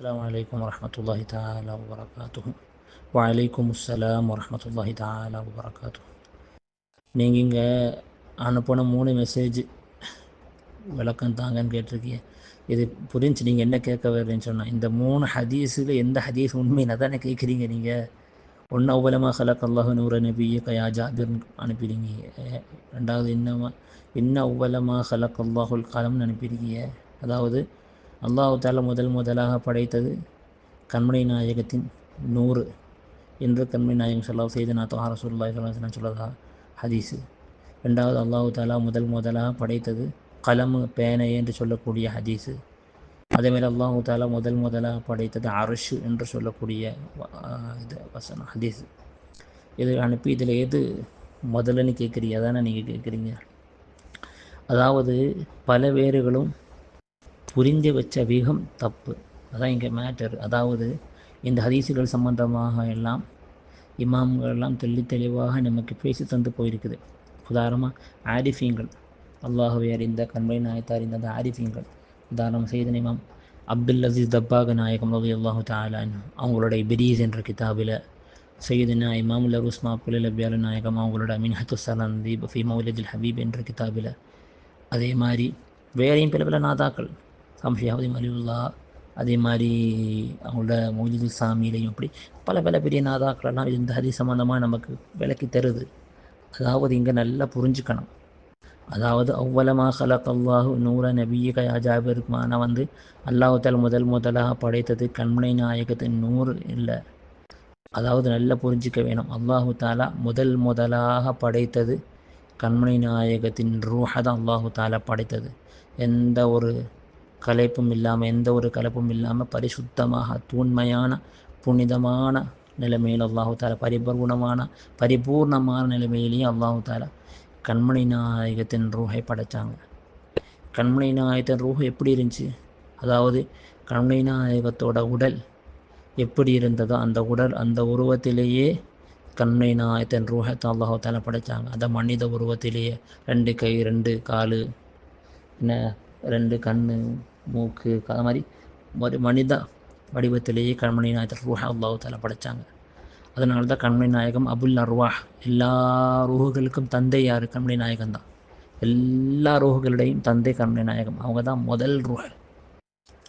السلام عليكم ورحمة الله تعالى وبركاته وعليكم السلام ورحمة الله تعالى وبركاته நீங்கள் இங்கே அனுப்பின மூணு மெசேஜ் விளக்கம் தாங்கன்னு கேட்டிருக்கீங்க இது புரிஞ்சு நீங்கள் என்ன கேட்க வரேன்னு சொன்னால் இந்த மூணு ஹதீஸில் எந்த ஹதீஸ் உண்மையின தானே கேட்குறீங்க நீங்கள் ஒன்று அவ்வளமாக ஹலக் அல்லாஹு நூற நபிய கயா ஜாபிர் அனுப்பிடுங்க ரெண்டாவது இன்னமா இன்ன அவ்வளமாக ஹலக் அல்லாஹுல் காலம்னு அனுப்பியிருக்கீங்க அதாவது அல்லாஹு தாலா முதல் முதலாக படைத்தது கண்மணி நாயகத்தின் நூறு என்று கண்மணி நாயகம் சொல்லா செய்து நான் தோஹார சுல்லாய் சொல்லா சொல்லதா ஹதீஸு. ரெண்டாவது அல்லாஹு தாலா முதல் முதலாக படைத்தது கலம் பேனை என்று சொல்லக்கூடிய ஹதீஸு. அதேமாதிரி அல்லாஹு தாலா முதல் முதலாக படைத்தது அரஷு என்று சொல்லக்கூடிய இது வசனம் ஹதீஸு. இது அனுப்பி இதில் எது முதல்லன்னு கேட்குறீங்க? அதானே நீங்கள் கேட்குறீங்க? அதாவது பல வேறுகளும் புரிந்து வச்ச வேகம் தப்பு. அதான் இங்கே மேட்டர் அதாவது இந்த ஹதீசுகள் சம்பந்தமாக எல்லாம் இமாம்கள்லாம் தெளி தெளிவாக நமக்கு பேசி தந்து போயிருக்குது. உதாரணமாக ஆரிஃபீங்கள் அல்லாஹுவை அறிந்த கண்மை நாயத்தை அறிந்த அந்த ஆரிஃபீங்கள் உதாரணம் செய்த இமாம் அப்துல் அசீஸ் தப்பாக நாயகம் ரவி அல்லாஹு தாலான் அவங்களுடைய பிரீஸ் என்ற கிதாபில் சையதுனா இமாமுல் லருஸ்மா புலில் அபியால நாயகம் அவங்களோட மின்ஹத்து சலந்தி ஃபி மௌலஜில் ஹபீப் என்ற கிதாபில் அதே மாதிரி வேறையும் பல பல நாதாக்கள். சம்ஷியாவதி மலிவுல்லா அதே மாதிரி அவங்களோட மௌலிது சாமியிலையும் அப்படி பல பல பெரிய நாதாக்களெல்லாம் இந்த ஹரி சம்மந்தமாக நமக்கு விளக்கி தருது. அதாவது இங்கே நல்லா புரிஞ்சுக்கணும். அதாவது அவ்வளமாக ஹலக் அல்லாஹு நூற நபிய கயா ஜாபிருக்குமான வந்து அல்லாஹால் முதல் முதலாக படைத்தது கண்மனை நாயகத்தின் நூறு இல்லை. அதாவது நல்லா புரிஞ்சிக்க வேணும். அல்லாஹு தாலா முதல் முதலாக படைத்தது கண்மணி நாயகத்தின் ரூஹை தான் அல்லாஹு தாலா படைத்தது. எந்த ஒரு கலைப்பும் இல்லாமல் எந்த ஒரு கலப்பும் இல்லாமல் பரிசுத்தமாக தூண்மையான புனிதமான நிலைமையில் அல்லாஹு தாலா பரிபூர்ணமான பரிபூர்ணமான நிலைமையிலேயும் அல்லாஹு தாலா கண்மணி நாயகத்தின் ரூஹை படைத்தாங்க கண்மணி நாயகத்தின் ரூஹ் எப்படி இருந்துச்சு? அதாவது கண்மணி நாயகத்தோட உடல் எப்படி இருந்ததோ அந்த உடல் அந்த உருவத்திலேயே கண்மணி நாயகத்தின் ரூஹத்தை அல்லாஹு தாலா படைத்தாங்க அந்த மனித உருவத்திலேயே ரெண்டு கை ரெண்டு காலு என்ன ரெண்டு கண் மூக்கு அது மாதிரி ஒரு மனித வடிவத்திலேயே கண்மணி நாயகத்தை ரூஹா அல்லாஹு தாலா படைத்தாங்க அதனால தான் கண்மணி நாயகம் அபுல் அர்வாஹ். எல்லா ரூஹுகளுக்கும் தந்தை யார்? கண்மணி நாயகம் தான். எல்லா ரூஹுகளுடையும் தந்தை கண்மணி நாயகம். அவங்க தான் முதல் ரூஹ்.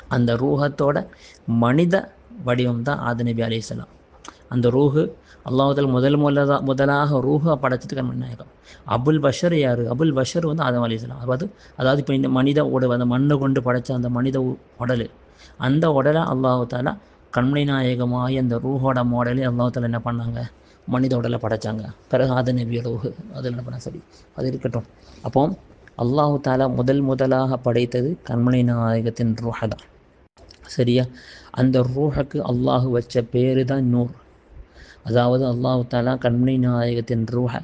அந்த ரூஹத்தோட மனித வடிவம் தான் ஆதி அலிசலாம் அந்த ரூஹு அல்லாஹால் முதல் முதலா முதலாக ரூஹா படைச்சது கண்மணி நாயகம் அபுல் பஷர் யார்? அபுல் பஷர் வந்து ஆதம் அலிஸ்லாம் அதாவது அதாவது இப்போ இந்த மனித உடல் அந்த மண்ணை கொண்டு படைச்ச அந்த மனித உடல் அந்த உடலை அல்லாஹாலா கண்மணி நாயகமாகி அந்த ரூஹோட மாடலே அல்லாஹால என்ன பண்ணாங்க? மனித உடலை படைச்சாங்க. பிறகு ஆத நபிய ரூஹு அதில் என்ன பண்ண சரி அது இருக்கட்டும். அப்போ அல்லாஹு தாலா முதல் முதலாக படைத்தது கண்மணி நாயகத்தின் ரூஹ தான். சரியா? அந்த ரூஹுக்கு அல்லாஹு வச்ச பேர் தான் நூர். அதாவது அல்லாஹு தாலா கண்மணி நாயகத்தின் ரூஹ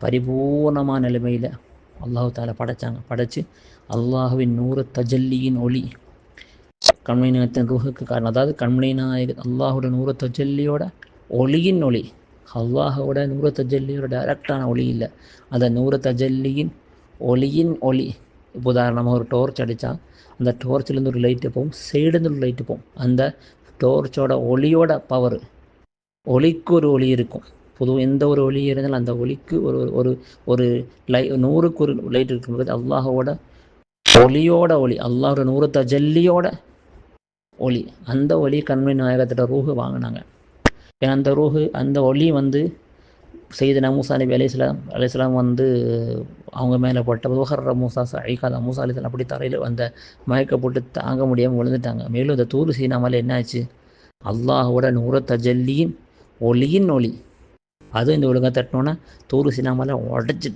பரிபூர்ணமான நிலைமையில் அல்லாஹு தாலா படைத்தாங்க படைத்து அல்லாஹுவின் நூறு தஜல்லியின் ஒளி கண்மணி நாயகத்தின் ரூஹுக்கு காரணம். அதாவது கண்மணி நாயக அல்லாஹோட நூறு தஜல்லியோட ஒளியின் ஒளி. அல்லாஹோட நூறு தஜல்லியோட டைரக்டான ஒளி இல்லை. அந்த நூறு தஜல்லியின் ஒளியின் ஒளி. இப்போ உதாரணமாக ஒரு டோர்ச் அடித்தா அந்த டோர்ச்சிலேருந்து ஒரு லைட்டு போகும் சைடுலேருந்து ஒரு லைட்டு போகும். அந்த டோர்ச்சோட ஒளியோட பவர் ஒளிக்கு ஒரு ஒளி இருக்கும். பொதுவாக எந்த ஒரு ஒளி இருந்தாலும் அந்த ஒளிக்கு ஒரு ஒரு ஒரு லை நூறுக்கு ஒரு லைட் இருக்கும்போது அல்லாஹோட ஒளியோட ஒளி அல்லாஹோட நூறு தஜல்லியோட ஒளி அந்த ஒளி கண்மணி நாயகத்திட்ட ரூஹு வாங்கினாங்க. ஏன்னா அந்த ரூஹு அந்த ஒளி வந்து செய்த மூசா நபி அலிஸ்லாம் அலிஸ்லாம் வந்து அவங்க மேலே போட்ட ரோஹர் மூசா ஐகாதா மூசா அலிஸ்லாம் அப்படி தரையில் அந்த மயக்க போட்டு தாங்க முடியாமல் விழுந்துட்டாங்க. மேலும் அந்த தூரு சீனாமல் என்னாச்சு அல்லாஹோட நூற தஜல்லியின் ஒளியின் ஒளி. அதுவும் இந்த ஒழுங்காக தட்டினோன்னா தூறு சீனாமல் உடச்சி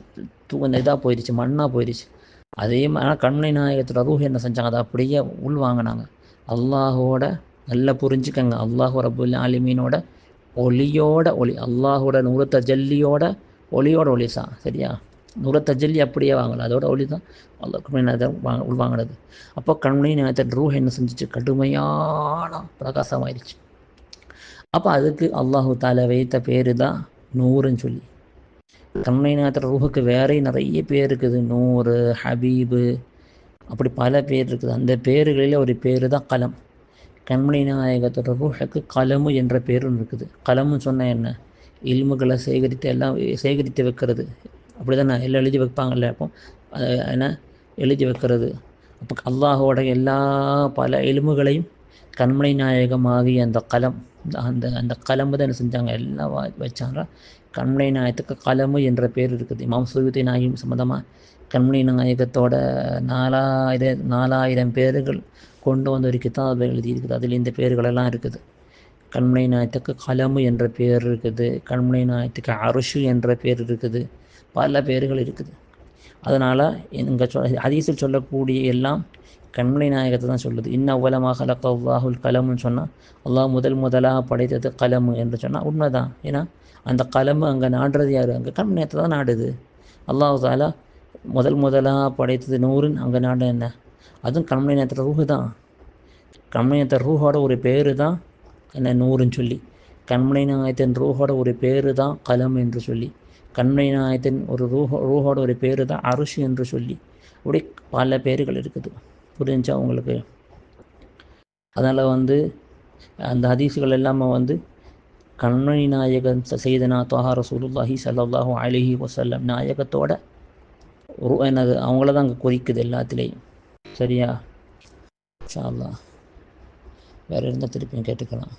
தூ அந்த இதாக போயிடுச்சு மண்ணாக போயிடுச்சு அதே மாதிரி கண்மணி நாயகத்தோட ரூஹ் என்ன செஞ்சாங்க? அதை அப்படியே உள் வாங்கினாங்க. அல்லாஹோட நல்லா புரிஞ்சுக்கங்க. அல்லாஹு ரபுல் ஆலிமீனோட ஒளியோட ஒளி. அல்லாஹோட நூறத்த ஜல்லியோட ஒளியோட ஒளி சா சரியா? நூறத்த ஜல்லி அப்படியே வாங்கலாம் அதோட ஒளி தான் அல்லா கண்மணி வாங்க உள்வாங்கினது அப்போ கண்மணி நாயகத்தில் ரூஹ் என்ன செஞ்சிச்சு? கடுமையான பிரகாசமாயிருச்சு. அப்போ அதுக்கு அல்லாஹு தால வைத்த பேர் தான் நூறுன்னு சொல்லி. கண்மணி நேரத்தில் ரூஹுக்கு வேறே நிறைய பேர் இருக்குது. நூறு ஹபீபு அப்படி பல பேர் இருக்குது. அந்த பேர்களில் ஒரு பேர் தான் கலம். கண்மணி நாயகத்தோட ரூஹுக்கு கலமு என்ற பேரும் இருக்குது. கலமுன்னு சொன்னால் என்ன? இல்முகளை சேகரித்து எல்லாம் சேகரித்து வைக்கிறது. அப்படி தானே எல்லாம் எழுதி வைப்பாங்கல்ல அப்போ? என்ன? எழுதி வைக்கிறது. அப்போ அல்லாஹோட எல்லா பல எலும்புகளையும் கண்மணி நாயகமாகிய அந்த கலம். அந்த அந்த கலம்பு தான் என்ன செஞ்சாங்க? எல்லாம் வச்சாங்க. கண்மணி நாயகத்துக்கு கலமு என்ற பேர் இருக்குது. இமாம் சுயுத்தி நாயும் சம்மந்தமாக கண்மணி நாயகத்தோட நாலாயிரம் நாலாயிரம் பேர்கள் கொண்டு வந்த ஒரு கிதாப் எழுதியிருக்குது. அதில் இந்த பேர்களெல்லாம் இருக்குது. கண்மணி நாயத்துக்கு கலமு என்ற பேர் இருக்குது. கண்மணி நாயத்துக்கு அரசு என்ற பேர் இருக்குது. பல பேர்கள் இருக்குது. அதனால் இங்கே சொல் ஹதீஸில் சொல்லக்கூடிய எல்லாம் கண்மணி நாயகத்தை தான் சொல்லுது. இன்ன உலமாக அல்லாஹுல் கலம்னு சொன்னால் அல்லாஹ் முதல் முதலாக படைத்தது கலமு என்று சொன்னால் உண்மைதான். ஏன்னா அந்த கலமு அங்கே நாடுறது யார்? அங்கே கண்மணி தான் நாடுது. அல்லாஹு தாலா முதல் முதலாக படைத்தது நூறுன்னு அங்கே நாடு என்ன? அதுவும் கண்மணி நேரத்தில் ரூஹு தான். கண்மணி ரூஹோட ஒரு பேர் தான் என்ன? நூறுன்னு சொல்லி. கண்மணி நாயத்தின் ரூஹோட ஒரு பேர் தான் கலம் என்று சொல்லி. கண்மணி நாயத்தின் ஒரு ரூஹோ ரூஹோட ஒரு பேர் தான் அரிசி என்று சொல்லி. அப்படி பல பேர்கள் இருக்குது. புரிஞ்சா உங்களுக்கு. அதனால் வந்து அந்த ஹதீஸுகள் எல்லாமே வந்து கண்மணி நாயகன் செய்தனா தொஹா ரசூலுல்லாஹி சல்லாஹூ அலிஹி வசல்லம் நாயகத்தோட என்னது அவங்கள தான் அங்கே குறிக்குது எல்லாத்துலேயும். சரியா? ஷா வேறு இருந்தால் திருப்பியும் கேட்டுக்கலாம்.